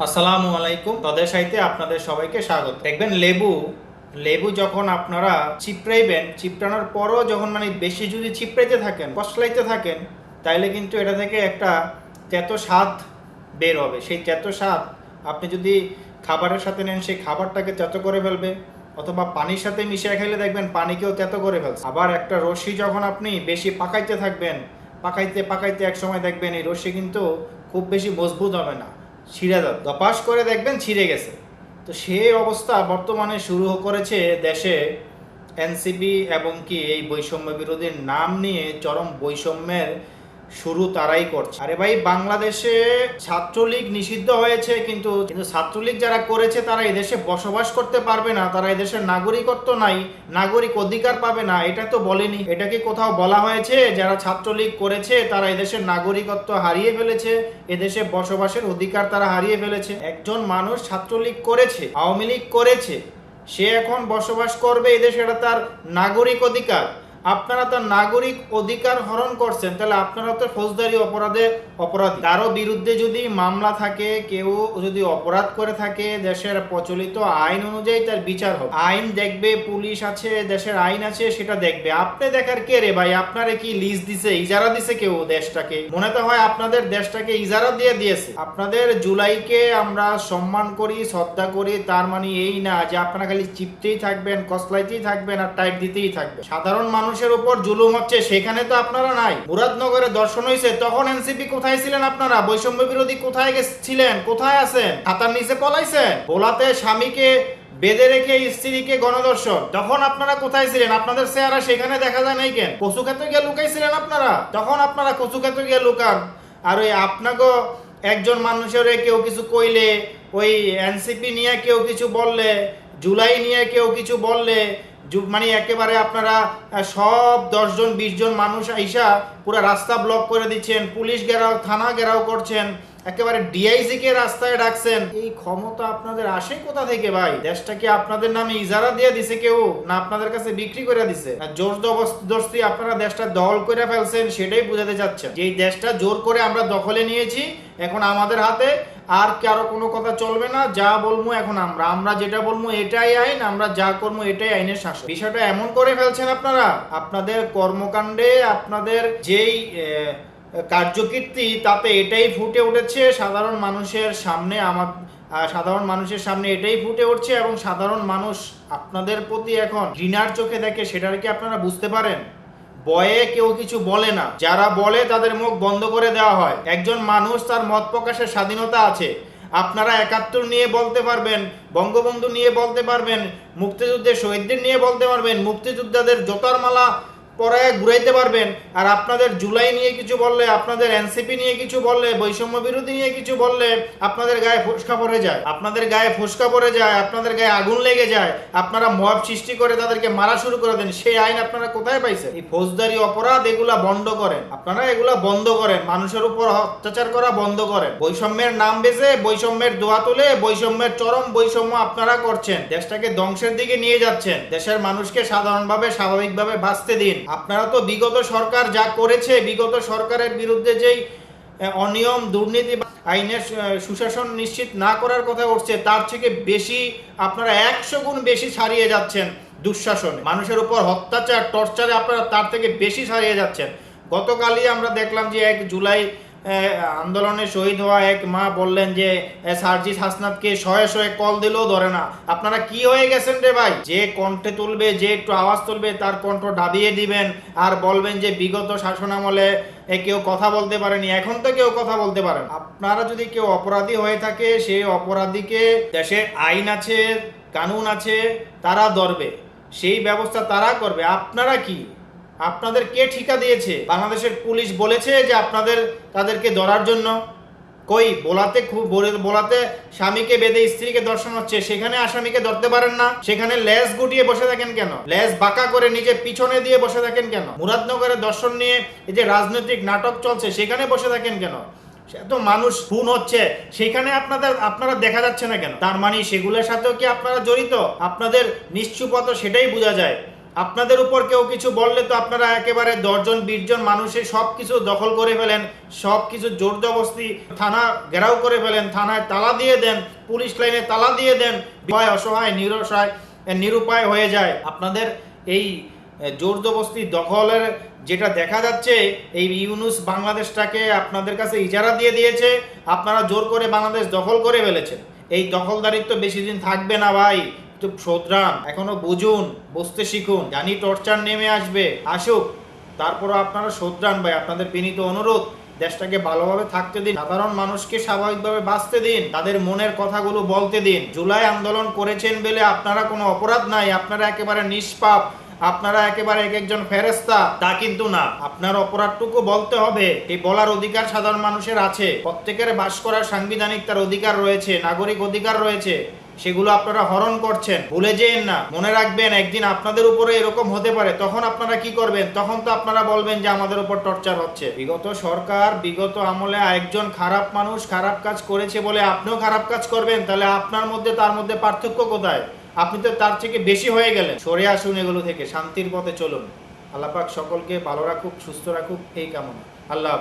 আসসালামু আলাইকুম। তদের সাইতে আপনাদের সবাইকে স্বাগত। দেখবেন লেবু লেবু যখন আপনারা চিপড়াইবেন, চিপড়ানোর পরও যখন মানে বেশি যদি চিপড়াইতে থাকেন, কষলাইতে থাকেন, তাইলে কিন্তু এটা থেকে একটা তেতো স্বাদ বের হবে। সেই তেতো স্বাদ আপনি যদি খাবারের সাথে নেন, সেই খাবারটাকে তেতো করে ফেলবে, অথবা পানির সাথে মিশিয়ে খেলে দেখবেন পানিকেও তেতো করে ফেলছে। আবার একটা রশ্মি যখন আপনি বেশি পাকাইতে থাকবেন, পাকাইতে পাকাইতে এক সময় দেখবেন এই রশ্মি কিন্তু খুব বেশি মজবুত হবে না। ছিঁড়ে দপাস করে দেখবেন ছিঁড়ে গেছে। তো সেই অবস্থা বর্তমানে শুরু করেছে দেশে এনসিপি এবং কি এই বৈষম্য বিরোধীর নাম নিয়ে চরম বৈষম্যের শুরু তারাই করছে। আরে ভাই, বাংলাদেশে ছাত্রলীগ নিষিদ্ধ হয়েছে, কিন্তু কিন্তু ছাত্রলীগ যারা করেছে, তারা এদেশে বসবাস করতে পারবে না, তারা এদেশের নাগরিকত্ব নাই, নাগরিক অধিকার পাবে না, এটা তো বলেনি। এটা কি কোথাও বলা হয়েছে, যারা ছাত্রলীগ করেছে, তারা এদেশের নাগরিকত্ব হারিয়ে ফেলেছে এদেশে বসবাসের অধিকার তারা হারিয়ে ফেলেছে। একজন মানুষ ছাত্রলীগ করেছে, আওয়ামী লীগ করেছে, সে এখন বসবাস করবে এদেশে এটা তার নাগরিক অধিকার। আপনারা তার নাগরিক অধিকার হরণ করছেন, তাহলে আপনারা তো ফৌজদারি অপরাধে অপরাধী। কারও বিরুদ্ধে যদি মামলা থাকে, কেউ যদি অপরাধ করে থাকে, দেশের প্রচলিত আইন অনুযায়ী তার বিচার হবে। আইন দেখবে, পুলিশ আছে, দেশের আইন আছে, সেটা দেখবে। আপনি দেখার কে রে ভাই? আপনারে কি লিজ দিছে, ইজারা দিছে কেউ দেশটাকে? মনে তো হয় আপনাদের দেশটাকে ইজারা দিয়ে দিয়েছে। আপনাদের জুলাইকে আমরা সম্মান করি, শ্রদ্ধা করি, তার মানে এই না যে আপনারা খালি চিপতেই থাকবেন, কসলাইতেই থাকবেন আর টাইট দিতেই থাকবেন। সাধারণ মানুষের উপর জুলুম হচ্ছে, সেখানে তো আপনারা নাই। মুরাদনগরে দর্শন হয়েছে তখন এনসিপি কোথায় ছিলেন আপনারা? বৈষম্য বিরোধী কোথায় গেছিলেন কোথায় আছেন? হাতার নিচে পলাইছেন? বোলাতে স্বামীকে বেঁধে রেখে স্ত্রীকে গণদর্শন তখন আপনারা কোথায় ছিলেন? আপনাদের চেহারা সেখানে দেখা যায় নাই কেন? কচু খেতে গিয়ে লুকাইছিলেন আপনারা? তখন আপনারা কচু খেতে গিয়ে লুকান। আর ওই আপনাকে একজন মানুষের কেউ কিছু কইলে, ওই এনসিপি নিয়ে কেউ কিছু বললে, জুলাই নিয়ে কেউ কিছু বললে মানে একেবারে আপনারা সব দশজন বিশ জন মানুষ আইসা পুরো রাস্তা ব্লক করে দিচ্ছেন, পুলিশ ঘেরাও, থানা ঘেরাও করছেন, একেবারে ডিআইজি কে রাস্তায় ডাকছেন। এই ক্ষমতা আপনাদের আসে কোথা থেকে ভাই? দেশটা কি আপনাদের নামে ইজারা দিয়ে দিছে কেউ, না আপনাদের কাছে বিক্রি করে দিছে? জোর আপনারা দেশটা দখল করে ফেলছেন, সেটাই বুঝাতে চাচ্ছেন। যে দেশটা জোর করে আমরা দখলে নিয়েছি, এখন আমাদের হাতে আর কারও কোনো কথা চলবে না, যা বলব এখন আমরা। আমরা যেটা বলব এটাই আইন, আমরা যা করব এটাই আইনের শাসন। বিষয়টা এমন করে ফেলছেন আপনারা, আপনাদের কর্মকাণ্ডে, আপনাদের যেই কার্যকীর্তি, তাতে এটাই ফুটে উঠেছে, সাধারণ মানুষের সামনে আমার সাধারণ মানুষের সামনে এটাই ফুটে উঠছে এবং সাধারণ মানুষ আপনাদের প্রতি এখন ঘৃণার চোখে দেখে, সেটার কি আপনারা বুঝতে পারেন? বয়ে কেউ কিছু বলে না। যারা বলে তাদের মুখ বন্ধ করে দেওয়া হয়। একজন মানুষ তার মত প্রকাশের স্বাধীনতা আছে। আপনারা একাত্তর নিয়ে বলতে পারবেন, বঙ্গবন্ধু নিয়ে বলতে পারবেন মুক্তিযুদ্ধের শহীদদের নিয়ে বলতে পারবেন, মুক্তিযোদ্ধাদের জোতার মালা পরায় ঘুরাইতে পারবেন। আর আপনাদের জুলাই নিয়ে কিছু বললে, আপনাদের এনসিপি নিয়ে কিছু বললে, বৈষম্য বিরোধী নিয়ে কিছু বললে আপনাদের গায়ে ফুসকা পড়ে যায়। আপনাদের গায়ে ফুসকা পড়ে যায়, আপনাদের গায়ে আগুন লেগে যায়, আপনারা মব সৃষ্টি করে তাদেরকে মারা শুরু করে দেন, সেই আইন আপনারা কোথায় পাইছেন? এই ফৌজদারি অপরাধ, এগুলা বন্ধ করেন। আপনারা এগুলা বন্ধ করেন, মানুষের উপর অত্যাচার করা বন্ধ করেন। বৈষম্যের নাম বেজে বৈষম্যের দোয়া তুলে, বৈষম্যের চরম বৈষম্য আপনারা করছেন। দেশটাকে ধ্বংসের দিকে নিয়ে যাচ্ছেন। দেশের মানুষকে সাধারণভাবে, স্বাভাবিকভাবে বাঁচতে দিন। আপনারা তো বিগত সরকার যা করেছে, বিগত সরকারের বিরুদ্ধে যেই অনিয়ম, দুর্নীতি আইনের সুশাসন নিশ্চিত না করার কথা উঠছে, তার থেকে বেশি আপনারা একশো গুণ বেশি ছাড়িয়ে যাচ্ছেন দুঃশাসনে। মানুষের উপর অত্যাচার, টর্চারে আপনারা তার থেকে বেশি ছাড়িয়ে যাচ্ছেন। গতকালই আমরা দেখলাম যে এক জুলাই আন্দোলনে শহীদ হওয়া এক মা বললেন যে সার্জিস হাসনাতকে শয়ে শয়ে কল দিলেও ধরে না। আপনারা কি হয়ে গেছেন রে ভাই? যে কণ্ঠে তুলবে, যে একটু আওয়াজ তুলবে, তার কণ্ঠ ডাবিয়ে দিবেন আর বলবেন যে, বিগত শাসনামলে এ কেউ কথা বলতে পারেনি। এখন তো কেউ কথা বলতে পারেন আপনারা যদি কেউ অপরাধী হয়ে থাকে সেই অপরাধীকে দেশে আইন আছে, কানুন আছে, তারা ধরবে। সেই ব্যবস্থা তারা করবে। আপনারা কি? আপনাদের কে ঠিকা দিয়েছে? বাংলাদেশের পুলিশ বলেছে যে আপনাদের, তাদেরকে ধরার জন্য। কই? বোলাতে খুব, বলে- বোলাতে স্বামীকে বেঁধে স্ত্রীকে দর্শন হচ্ছে। সেখানে আসামিকে ধরতে পারেন না। সেখানে লেজ গুটিয়ে বসে থাকেন কেন? লেজ বাঁকা করে নিজে পিছনে দিয়ে বসে থাকেন কেন? মুরাদনগরে দর্শন নিয়ে এই যে রাজনৈতিক নাটক চলছে, সেখানে বসে থাকেন কেন? তো মানুষ, খুন হচ্ছে। সেখানে আপনাদের, আপনারা দেখা যাচ্ছে না কেন? তার মানে সেগুলোর সাথেও কি আপনারা জড়িত? আপনাদের নিশ্চুপত সেটাই বোঝা যায়। আপনাদের উপর কেউ কিছু বললে তো আপনারা একেবারে দশজন, বিশজন মানুষের সব কিছু দখল করে ফেলেন সব কিছু জোর জবস্তি থানা ঘেরাও করে ফেলেন, থানায় তালা দিয়ে দেন, পুলিশ লাইনে তালা দিয়ে দেন ভয় অসহায়, নিরসহায় নিরুপায় হয়ে যায়। আপনাদের এই জোর জবস্তি দখলের যেটা দেখা যাচ্ছে, এই ইউনুস বাংলাদেশটাকে আপনাদের কাছে ইজারা দিয়ে দিয়েছে, আপনারা জোর করে বাংলাদেশ দখল করে ফেলেছেন। এই দখলদারিত্ব বেশি দিন থাকবে না ভাই। একটু শোধরান এখনও বুঝুন বুঝতে শিখুন, জানি টর্চার নেমে আসবে। আসুক, তারপরও আপনারা শোধরান ভাই, আপনাদের বিনীত অনুরোধ, দেশটাকে ভালোভাবে থাকতে দিন, সাধারণ মানুষকে স্বাভাবিকভাবে বাঁচতে দিন, তাদের মনের কথাগুলো বলতে দিন। জুলাই আন্দোলন করেছেন বলে আপনারা কোনো অপরাধ নাই, আপনারা একেবারে নিষ্পাপ, আপনারা একেবারে এক একজন ফেরেস্তা তা কিন্তু না। আপনার অপরাধটুকু বলতে হবে এই বলার অধিকার সাধারণ মানুষের আছে, প্রত্যেকের বাস করার সাংবিধানিক তার অধিকার রয়েছে, নাগরিক অধিকার রয়েছে। সেগুলো আপনারা হরণ করছেন। ভুলে যেন না। মনে রাখবেন, একদিন আপনাদের উপরে এরকম হতে পারে। তখন আপনারা কি করবেন? তখন তো আপনারা বলবেন যে আমাদের উপর টর্চার হচ্ছে। বিগত সরকার, বিগত আমলে একজন খারাপ মানুষ খারাপ কাজ করেছে বলে আপনিও খারাপ কাজ করবেন, তাহলে আপনার মধ্যে তার মধ্যে পার্থক্য কোথায়? আপনি তো তার থেকে বেশি হয়ে গেলেন। সরে আসুন এগুলো থেকে, শান্তির পথে চলুন। আল্লাহ পাক সকলকে ভালো রাখুক, সুস্থ রাখুক, এই কামনা। আল্লাহ